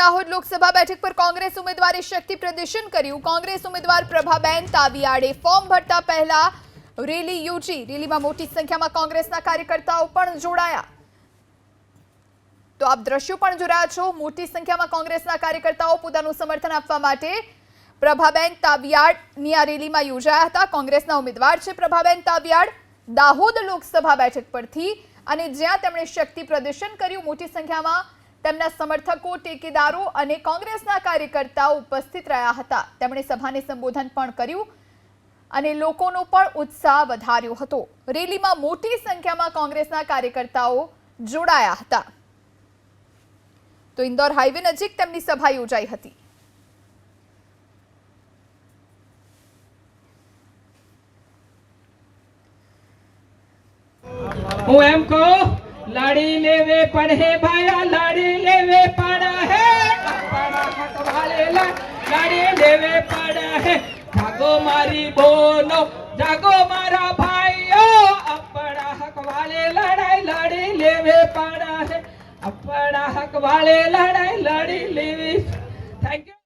દાહોદ લોકસભા બેઠક પર કોંગ્રેસ ઉમેદવારે શક્તિ પ્રદર્શન કર્યું. કોંગ્રેસ ઉમેદવાર પ્રભાબેન તાવિયાડે ફોર્મ ભરતા પહેલા રેલી યોજી. રેલીમાં મોટી સંખ્યામાં કોંગ્રેસના કાર્યકર્તાઓ પણ જોડાયા. તો આપ દ્રશ્યો પણ જોડાયા છો. મોટી સંખ્યામાં કોંગ્રેસના કાર્યકર્તાઓ પોતાનું સમર્થન આપવા માટે પ્રભાબેન તાવિયાડની આ રેલીમાં યોજાયા હતા. કોંગ્રેસના ઉમેદવાર છે પ્રભાબેન તાવિયાડ દાહોદ લોકસભા બેઠક પરથી અને જ્યાં તેમણે શક્તિ પ્રદર્શન કર્યું. મોટી સંખ્યામાં તેમના સમર્થકો, ટેકેદારો અને કોંગ્રેસના કાર્યકર્તાઓ ઉપસ્થિત રહ્યા હતા. તેમણે સભાને સંબોધન પણ કર્યું અને લોકોનો પણ ઉત્સાહ વધાર્યો હતો. રેલીમાં મોટી સંખ્યામાં કોંગ્રેસના કાર્યકર્તાઓ જોડાયા હતા. તો ઇન્દોર હાઈવે નજીક તેમની સભા યોજાઈ હતી. હું એમ કહું લાડી લેવે હે ભાયા લડી લેવે પણ હે લડી લેવે પણ હે જાગો મારી બોનો જાગો મારા ભાઈઓ અપડા હક વાલે લડાઈ લડી લેવે પણ હે અપડા હક વાલે લડાઈ લડી લેવી થેન્ક યુ